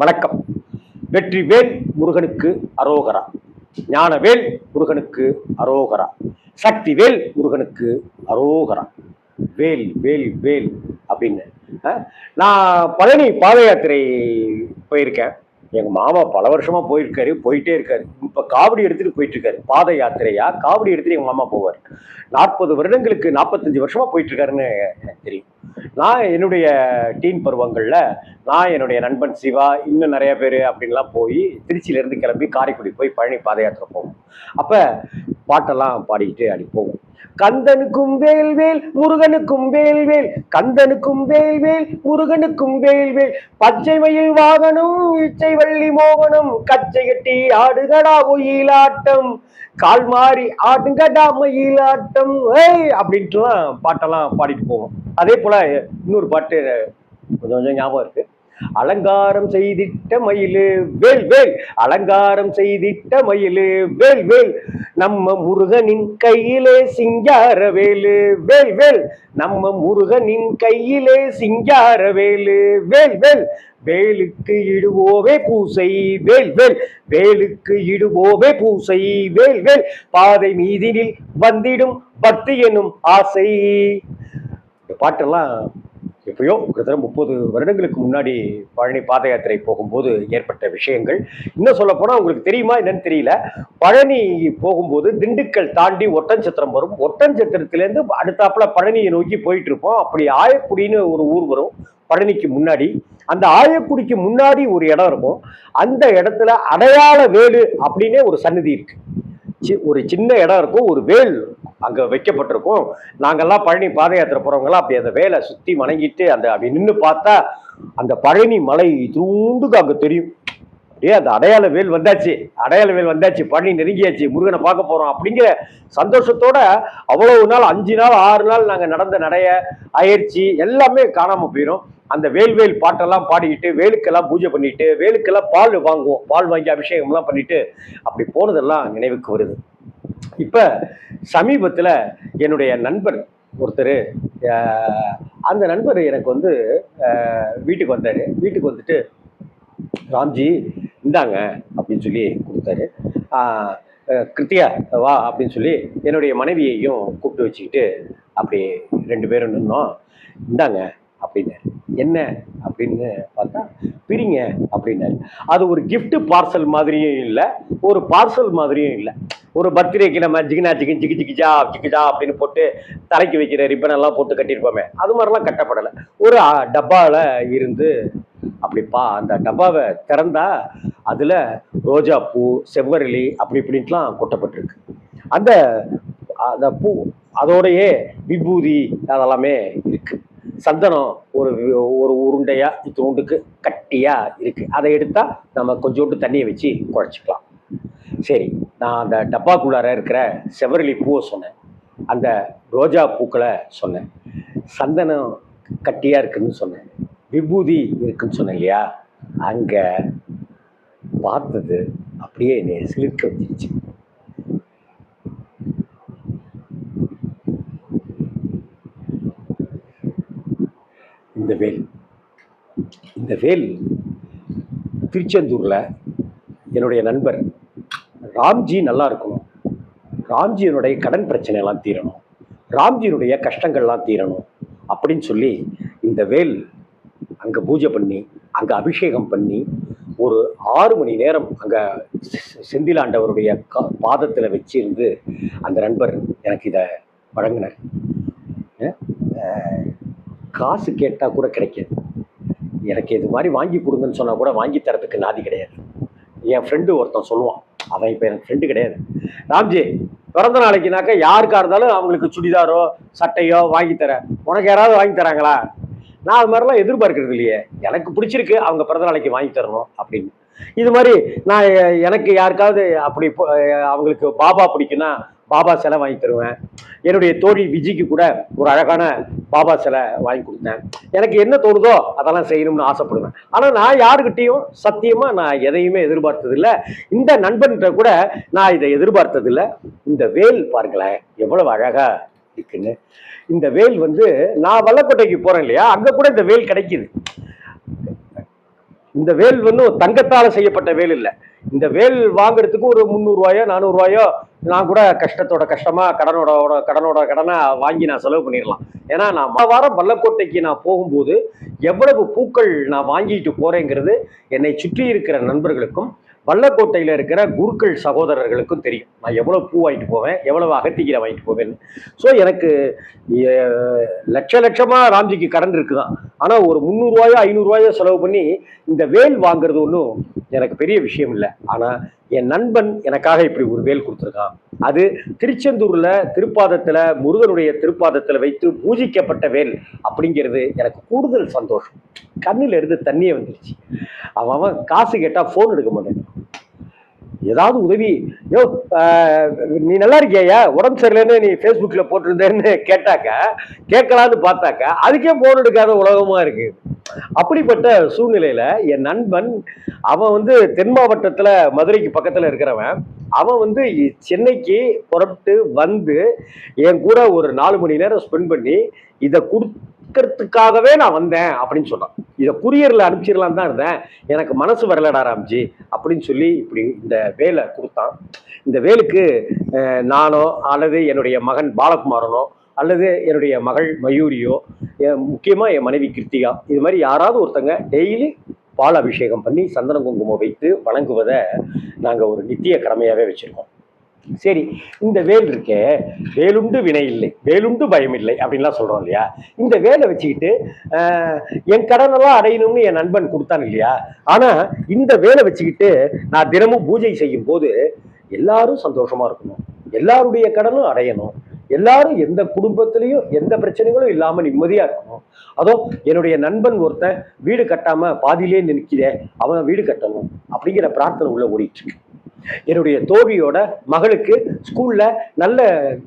வணக்கம். வெற்றி வேல் முருகனுக்கு அரோகரா. ஞானவேல் முருகனுக்கு அரோகரா. சக்தி வேல் முருகனுக்கு அரோகரா. வேல் வேல் வேல் அப்படின்னு. நான் பழனி பாத யாத்திரை போயிருக்கேன். எங்கள் மாமா பல வருஷமாக போயிருக்காரு போயிட்டே இருக்காரு. இப்போ காவடி எடுத்துட்டு போயிட்டுருக்காரு. பாத யாத்திரையா? காவடி எடுத்துகிட்டு எங்கள் மாமா போவார். நாற்பது வருடங்களுக்கு நாற்பத்தஞ்சு வருஷமாக போயிட்டுருக்காருன்னு எனக்கு தெரியும். நான் என்னுடைய டீன் பருவங்களில் நான் என்னுடைய நண்பன் சிவா இன்னும் நிறைய பேர் அப்படின்லாம் போய் திருச்சியிலேருந்து கிளம்பி காரைக்குடி போய் பழனி பாத யாத்திரை போவோம். அப்போ பாட்டெல்லாம் பாடிக்கிட்டு அடிப்போம் போவோம் கந்தனுக்கும் வேல்வேல் முருகனுக்கும் வேல்வேல் கந்தனுக்கும் வேல்வேல் முருகனுக்கும் வேல்வேல் பச்சை மயில் வாகனம் இச்சை வள்ளி மோகனம் கச்சை கட்டி ஆடுகடா ஒயிலாட்டம் கால் மாறி ஆடுங்கடா மயிலாட்டம் ஏய் அப்படின்ட்டுலாம் பாட்டெல்லாம் பாடிட்டு போவோம். அதே போல இன்னொரு பாட்டு கொஞ்சம் கொஞ்சம் ஞாபகம் இருக்கு. அலங்காரம் செய்திட்ட மயிலு வேல் வேல். அலங்காரம் செய்திட்ட மயிலு வேல் வேல். நம்ம முருகனின் கையிலே சிங்கார வேலு வேல் வேல். நம்ம முருகனின் கையிலே சிங்கார வேலு வேல் வேல். வேலுக்கு இடுவோவே பூசை வேல் வேல். வேலுக்கு இடுவோவே பூசை வேல் வேல். பாதை மீதினில் வந்திடும் பக்தி எனும் ஆசை. பாட்டெல்லாம் எப்பயோ கிட்டத்தட்ட முப்பது வருடங்களுக்கு முன்னாடி பழனி பாத யாத்திரை போகும்போது ஏற்பட்ட விஷயங்கள். இன்னும் சொல்ல போனால் உங்களுக்கு தெரியுமா என்னன்னு தெரியல. பழனி போகும்போது திண்டுக்கல் தாண்டி ஒட்டன்சத்திரம் வரும். ஒட்டன்சத்திரத்துலேருந்து அடுத்தாப்புல பழனியை நோக்கி போயிட்டு இருப்போம் அப்படி ஆயக்குடின்னு ஒரு ஊர் வரும் பழனிக்கு முன்னாடி. அந்த ஆயக்குடிக்கு முன்னாடி ஒரு இடம் இருக்கும். அந்த இடத்துல அடையாள வேலு அப்படின்னே ஒரு சன்னதி இருக்கு. சி- ஒரு சின்ன இடம் இருக்கும். ஒரு வேல் அங்கே வைக்கப்பட்டிருக்கும். நாங்கள்லாம் பழனி பாத யாத்திரை போகிறவங்களாம் அப்படி அந்த வேலை சுற்றி வணங்கிட்டு அந்த அப்படி நின்று பார்த்தா அந்த பழனி மலை தூண்டுக்கு அங்கே தெரியும். அப்படியே அந்த அடையாள வேல் வந்தாச்சு. அடையாள வேல் வந்தாச்சு. பழனி நெருங்கியாச்சு. முருகனை பார்க்க போகிறோம் அப்படிங்கிற சந்தோஷத்தோட அவ்வளவு நாள் அஞ்சு நாள் ஆறு நாள் நாங்கள் நடந்த நடைய அயற்சி எல்லாமே காணாமல் போயிடும் அந்த வேல்வேல் பாட்டெல்லாம் பாடிக்கிட்டு வேலுக்கெல்லாம் பூஜை பண்ணிட்டு வேலுக்கெல்லாம் பால் வாங்குவோம். பால் வாங்கி அபிஷேகம்லாம் பண்ணிட்டு அப்படி போனதெல்லாம் நினைவுக்கு வருது. இப்போ சமீபத்தில் என்னுடைய நண்பர் ஒருத்தர் அந்த நண்பர் எனக்கு வந்து வீட்டுக்கு வந்தார். வீட்டுக்கு வந்துட்டு ராம்ஜி இந்தாங்க அப்படின்னு சொல்லி கொடுத்தாரு. கிருத்தியா வா அப்படின்னு சொல்லி என்னுடைய மனைவியையும் கூப்பிட்டு வச்சுக்கிட்டு அப்படி ரெண்டு பேரும் நின்னோம். இந்தாங்க அப்படின்னு என்ன? அப்படின்னு பார்த்தா பிரிங்க அப்படின்னாரு. அது ஒரு கிஃப்ட் பார்சல் மாதிரியும் இல்லை ஒரு பார்சல் மாதிரியும் இல்லை. ஒரு பர்த்டேக்கு நம்ம ஜிகினா ஜிகின் ஜிகி ஜிகிஜா ஜிகிஜா அப்படின்னு போட்டு தலைக்கு வைக்கிற ரிப்பன் எல்லாம் போட்டு கட்டியிருப்போமே அது மாதிரிலாம் கட்டப்படலை. ஒரு டப்பாவில் இருந்து அப்படிப்பா அந்த டப்பாவை திறந்தா அதில் ரோஜா பூ செவ்வரளி அப்படி இப்படின்ட்டுலாம் கொட்டப்பட்டிருக்கு. அந்த அந்த பூ அதோடையே விபூதி அதெல்லாமே இருக்கு. சந்தனம் ஒரு ஒரு உருண்டையா இத்தூண்டுக்கு கட்டியா இருக்கு. அதை எடுத்தா நம்ம கொஞ்சோண்டு தண்ணியை வச்சு குழச்சிக்கலாம். சரி நான் அந்த டப்பாக்குள்ளார இருக்கிற செவரளி பூவை சொன்னேன். அந்த ரோஜா பூக்களை சொன்னேன். சந்தனம் கட்டியா இருக்குன்னு சொன்னேன். விபூதி இருக்குன்னு சொன்னேன் இல்லையா? அங்க பார்த்தது அப்படியே என்னை சிலிர்க்க வச்சிருச்சு. இந்த வேல். இந்த வேல் திருச்செந்தூரில் என்னுடைய நண்பர் ராம்ஜி நல்லா இருக்கணும் ராம்ஜியினுடைய கடன் பிரச்சனையெல்லாம் தீரணும். ராம்ஜியினுடைய கஷ்டங்கள்லாம் தீரணும் அப்படின்னு சொல்லி இந்த வேல் அங்கே பூஜை பண்ணி அங்கே அபிஷேகம் பண்ணி ஒரு ஆறு மணி நேரம் அங்கே செந்திலாண்டவருடைய க பாதத்தில் வச்சிருந்து அந்த நண்பர் எனக்கு இதை வழங்கினார். காசு கேட்டால் கூட கிடைக்காது. எனக்கு இது மாதிரி வாங்கி கொடுங்கன்னு சொன்னால் கூட வாங்கி தரத்துக்கு நாதி கிடையாது. என் ஃப்ரெண்டு ஒருத்தன் சொல்லுவான். அவன் இப்போ எனக்கு ஃப்ரெண்டு கிடையாது. ராம்ஜி பிறந்த நாளைக்குனாக்கா யாருக்காக இருந்தாலும் அவங்களுக்கு சுடிதாரோ சட்டையோ வாங்கி தரேன். உனக்கு யாராவது வாங்கி தராங்களா? நான் அது மாதிரிலாம் எதிர்பார்க்கறது இல்லையே. எனக்கு பிடிச்சிருக்கு அவங்க பிறந்த நாளைக்கு வாங்கி தரணும் அப்படின்னு. இது மாதிரி நான் எனக்கு யாருக்காவது அப்படி அவங்களுக்கு பாபா பிடிக்குன்னா பாபா சிலை வாங்கி தருவேன். என்னுடைய தோழி விஜிக்கு கூட ஒரு அழகான பாபா சிலை வாங்கி கொடுத்தேன். எனக்கு என்ன தோணுதோ அதெல்லாம் செய்யணும்னு ஆசைப்படுவேன். ஆனால் நான் யாருக்கிட்டேயும் சத்தியமாக நான் எதையுமே எதிர்பார்த்ததில்லை. இந்த நண்பன்கிட்ட கூட நான் இதை எதிர்பார்த்ததில்லை. இந்த வேல் பாருங்களேன் எவ்வளவு அழகாக இருக்குன்னு. இந்த வேல் வந்து நான் வல்லக்கோட்டைக்கு போகிறேன் இல்லையா? அங்கே கூட இந்த வேல் கிடைக்கிது. இந்த வேல் வந்து தங்கத்தால் செய்யப்பட்ட வேல் இல்லை. இந்த வேல் வாங்குறதுக்கு ஒரு முந்நூறுவாயோ நானூறுரூவாயோ நான் கூட கஷ்டத்தோட கஷ்டமாக கடனோட கடனோட கடனை வாங்கி நான் செலவு பண்ணிடலாம். ஏன்னா நான் வாரம் பள்ளக்கோட்டைக்கு நான் போகும்போது எவ்வளவு பூக்கள் நான் வாங்கிட்டு போகிறேங்கிறது என்னை சுற்றி இருக்கிற நண்பர்களுக்கும் வல்லக்கோட்டையில் இருக்கிற குருக்கள் சகோதரர்களுக்கும் தெரியும். நான் எவ்வளோ பூ வாங்கிட்டு போவேன் எவ்வளவு அகத்திக்கீரை வாங்கிட்டு போவேன்னு. ஸோ எனக்கு லட்ச லட்சமாக ராம்ஜிக்கு கடன் இருக்குதான் ஆனால் ஒரு முந்நூறுரூவாயோ ஐநூறுரூவாயோ செலவு பண்ணி இந்த வேல் வாங்குறது ஒன்றும் எனக்கு பெரிய விஷயம் இல்லை. ஆனால் என் நண்பன் எனக்காக இப்படி ஒரு வேல் கொடுத்துருக்கான். அது திருச்செந்தூரில் திருப்பாதத்தில் முருகனுடைய திருப்பாதத்தில் வைத்து பூஜிக்கப்பட்ட வேல் அப்படிங்கிறது எனக்கு கூடுதல் சந்தோஷம். கண்ணில இருந்து தண்ணியே வந்துருச்சு. அவன் அவன் காசு கேட்டால் ஃபோன் எடுக்க மாட்டேன். ஏதாவது உதவி யோ நீ நல்லா இருக்கியா உடம்பு சரியில்லைன்னு நீ ஃபேஸ்புக்கில் போட்டிருந்தேன்னு கேட்டாக்க கேட்கலான்னு பார்த்தாக்க அதுக்கே ஃபோன் எடுக்காத உலகமாக இருக்குது அப்படிப்பட்ட சூழ்நிலையில என் நண்பன் அவன் வந்து தென் மாவட்டத்துல மதுரைக்கு பக்கத்துல இருக்கிறவன். அவன் வந்து சென்னைக்கு புறப்பட்டு வந்து என் கூட ஒரு நாலு மணி நேரம் ஸ்பெண்ட் பண்ணி இதை கொடுக்கறதுக்காகவே நான் வந்தேன் அப்படின்னு சொன்னான். இதை குரியரில் அனுப்பிச்சிடலாம் தான் இருந்தேன். எனக்கு மனசு வரலடா ராம்ஜி அப்படின்னு சொல்லி இப்படி இந்த வேலை கொடுத்தான். இந்த வேலுக்கு நானோ அல்லது என்னுடைய மகன் பாலகுமாரனோ அல்லது என்னுடைய மகள் மயூரியோ என் முக்கியமாக என் மனைவி கிருத்திகா இது மாதிரி யாராவது ஒருத்தங்க டெய்லி பால் அபிஷேகம் பண்ணி சந்தன குங்குமம் வைத்து வணங்குவதை நாங்கள் ஒரு நித்திய கடமையாகவே வச்சுருக்கோம். சரி இந்த வேல் இருக்கே வேலுண்டு வினை இல்லை வேலுண்டு பயம் இல்லை அப்படின்லாம் சொல்கிறோம் இல்லையா? இந்த வேலை வச்சுக்கிட்டு என் கடனெல்லாம் அடையணும்னு என் நண்பன் கொடுத்தான் இல்லையா? ஆனால் இந்த வேலை வச்சுக்கிட்டு நான் தினமும் பூஜை செய்யும் போது எல்லாரும் சந்தோஷமாக இருக்கணும். எல்லாருடைய கடனும் அடையணும். எல்லாரும் எந்த குடும்பத்திலையும் எந்த பிரச்சனைகளும் இல்லாமல் நிம்மதியாக இருக்கணும். அதோ என்னுடைய நண்பன் ஒருத்தன் வீடு கட்டாமல் பாதியிலே நிற்கிறேன் அவன் வீடு கட்டணும் அப்படிங்கிற பிரார்த்தனை உள்ள ஓடிட்டு இருக்கு என்னுடைய தோழியோட மகளுக்கு ஸ்கூல்ல நல்ல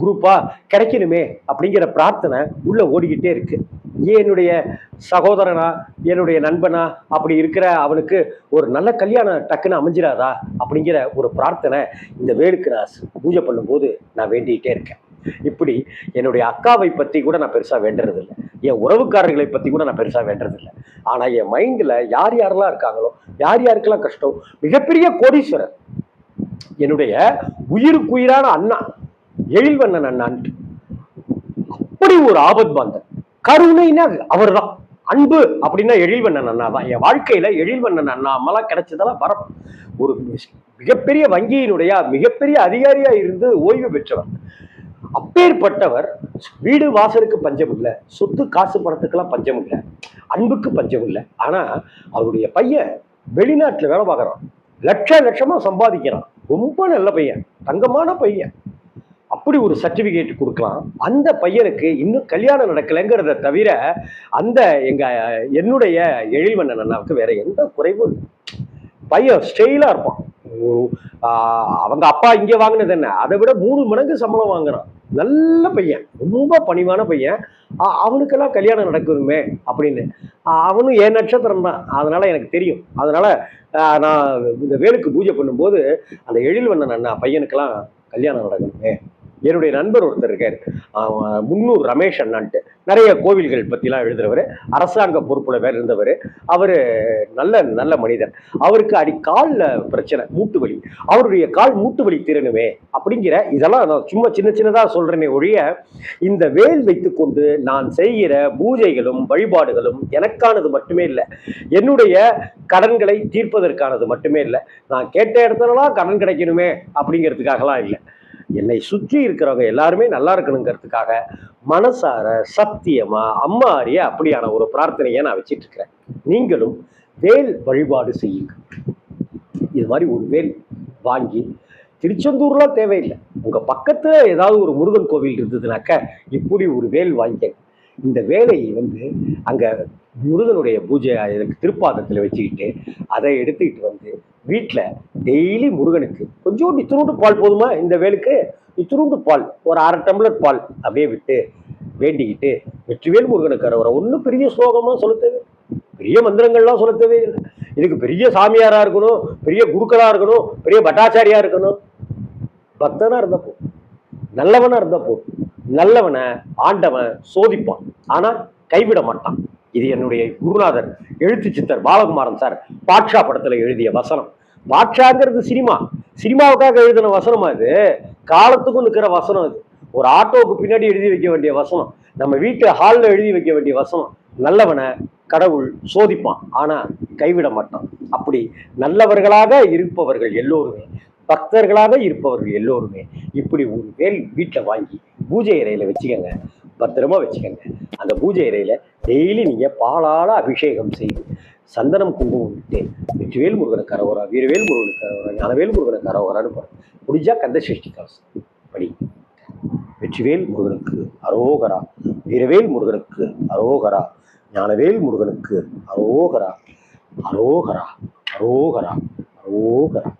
குரூப்பா கிடைக்கணுமே அப்படிங்கிற பிரார்த்தனை உள்ள ஓடிக்கிட்டே இருக்கு. என்னுடைய சகோதரனா என்னுடைய நண்பனா அப்படி இருக்கிற அவனுக்கு ஒரு நல்ல கல்யாணம் டக்குன்னு அமைஞ்சிராதா அப்படிங்கிற ஒரு பிரார்த்தனை இந்த வேலுக்கு நான் பூஜை பண்ணும்போது நான் வேண்டிக்கிட்டே இருக்கேன். இப்படி என்னுடைய அக்காவை பத்தி கூட நான் பெருசா வேண்டுறதில்லை. என் உறவுக்காரர்களை பற்றி கூட நான் பெருசா வேண்டுறதில்லை. ஆனால் என் மைண்டில் யார் யாரெல்லாம் இருக்காங்களோ யார் யாருக்கெல்லாம் கஷ்டம் மிகப்பெரிய கோடீஸ்வரர். என்னுடைய உயிருக்குயிரான அண்ணா எழில்வண்ணன் அண்ணான்ட்டு அப்படி ஒரு ஆபத் பாந்தன் கருணைனா அவர்தான். அன்பு அப்படின்னா எழில்வண்ணன் அண்ணா தான் என் வாழ்க்கையில எழில்வண்ணன் அண்ணாமெல்லாம் கிடைச்சதெல்லாம் வரம். ஒரு மிகப்பெரிய வங்கியினுடைய மிகப்பெரிய அதிகாரியா இருந்து ஓய்வு பெற்றவர். அப்பேற்பட்டவர் வீடு வாசலுக்கு பஞ்சம் இல்லை சொத்து காசு பணத்துக்கெல்லாம் பஞ்சம் இல்லை அன்புக்கு பஞ்சம் இல்லை. ஆனால் அவருடைய பையன் வெளிநாட்டில் வேலை பார்க்குறான். லட்ச லட்சமாக சம்பாதிக்கிறான். ரொம்ப நல்ல பையன் தங்கமான பையன். அப்படி ஒரு சர்டிஃபிகேட் கொடுக்கலாம். அந்த பையனுக்கு இன்னும் கல்யாணம் நடக்கலைங்கிறத தவிர அந்த எங்கள் என்னுடைய எழில்வண்ணன் அண்ணாவுக்கு வேற எந்த குறைவும் இல்லை. பையன் ஸ்டெயிலாக இருப்பான். அவங்க அப்பா இங்கே வாங்கினது என்ன? அதை விட மூணு மடங்கு சம்பளம் வாங்குறான். நல்ல பையன் ரொம்ப பணிவான பையன். அவனுக்கெல்லாம் கல்யாணம் நடக்குதுமே அப்படின்னு. அவனும் என் நட்சத்திரம் தான். அதனால் எனக்கு தெரியும். அதனால் நான் இந்த வேலுக்கு பூஜை பண்ணும்போது அந்த எழில்வண்ணன் அண்ணா பையனுக்கெல்லாம் கல்யாணம் நடக்கணுமே. என்னுடைய நண்பர் ஒருத்தர் இருக்கார். முன்னூர் ரமேஷ் அண்ணான்ட்டு. நிறைய கோவில்கள் பற்றிலாம் எழுதுகிறவர் அரசாங்க பொறுப்பில் வேறு இருந்தவர். அவர் நல்ல நல்ல மனிதர். அவருக்கு அடி காலில் பிரச்சனை மூட்டு வலி. அவருடைய கால் மூட்டு வலி திறனுமே அப்படிங்கிற இதெல்லாம் நான் சும்மா சின்ன சின்னதாக சொல்கிறேனே ஒழிய இந்த வேல் வைத்துக்கொண்டு நான் செய்கிற பூஜைகளும் வழிபாடுகளும் எனக்கானது மட்டுமே இல்லை. என்னுடைய கடன்களை தீர்ப்பதற்கானது மட்டுமே இல்லை. நான் கேட்ட இடத்துலலாம் கடன் கிடைக்கணுமே அப்படிங்கிறதுக்காகலாம் இல்லை. என்னை சுற்றி இருக்கிறவங்க எல்லாருமே நல்லா இருக்கணுங்கிறதுக்காக மனசார சத்தியமா அம்மா அறிய அப்படியான ஒரு பிரார்த்தனையை நான் வச்சிட்டு இருக்கிறேன். நீங்களும் வேல் வழிபாடு செய்யுங்க. இது மாதிரி ஒரு வேல் வாங்கி திருச்செந்தூர்லாம் தேவையில்லை. உங்கள் பக்கத்தில் ஏதாவது ஒரு முருகன் கோவில் இருந்ததுனாக்க இப்படி ஒரு வேல் வாங்கிக்க இந்த வேலையை வந்து அங்கே முருகனுடைய பூஜை திருப்பாதத்தில் வச்சுக்கிட்டு அதை எடுத்துக்கிட்டு வந்து வீட்டில் டெய்லி முருகனுக்கு கொஞ்சோண்டு இத்தினூண்டு பால் போதுமா இந்த வேலுக்கு? இத்தினூண்டு பால் ஒரு அரை டம்ளர் பால் அப்படியே விட்டு வேண்டிக்கிட்டு வெற்றிவேல் முருகனுக்கு அரோகரா ஒன்றும் பெரிய ஸ்லோகமாக சொல்ல தேவை பெரிய மந்திரங்கள்லாம் சொல்ல தேவையில்லை இதுக்கு பெரிய சாமியாராக இருக்கணும் பெரிய குருக்களாக இருக்கணும் பெரிய பட்டாச்சாரியாக இருக்கணும். பக்தனாக இருந்தால் போதும். நல்லவனாக இருந்தா போதும். நல்லவனை ஆண்டவன் சோதிப்பான். ஆனால் கைவிட மாட்டான். இது என்னுடைய குருநாதர் எழுத்து சித்தர் பாலகுமாரன் சார் பாட்ஷா படத்தில் எழுதிய வசனம். பாட்ஷாங்கிறது சினிமா. சினிமாவுக்காக எழுதின வசனம் அது காலத்துக்கும் நிற்கிற வசனம் அது ஒரு ஆட்டோவுக்கு பின்னாடி எழுதி வைக்க வேண்டிய வசனம். நம்ம வீட்டு ஹாலில் எழுதி வைக்க வேண்டிய வசனம். நல்லவனை கடவுள் சோதிப்பான். ஆனால் கைவிட மாட்டான். அப்படி நல்லவர்களாக இருப்பவர்கள் எல்லோருமே பக்தர்களாக இருப்பவர்கள் எல்லோருமே இப்படி ஒரு வேல் வீட்டில் வாங்கி பூஜை இறையில் வச்சுக்கோங்க. பத்திரமா வச்சுக்கோங்க. அந்த பூஜை இறையில் டெய்லி நீங்கள் பாலால் அபிஷேகம் செய்து சந்தனம் குங்குமம் விட்டு வெற்றிவேல் முருகனை கரவரா வீரவேல் முருகனை கரவரா ஞானவேல் முருகனை கரவரான்னு போகிறேன் முடிஞ்சா கந்த சஷ்டி கவசம். படி. வெற்றிவேல் முருகனுக்கு அரோகரா வீரவேல் முருகனுக்கு அரோகரா ஞானவேல் முருகனுக்கு அரோகரா அரோகரா அரோகரா அரோகரா.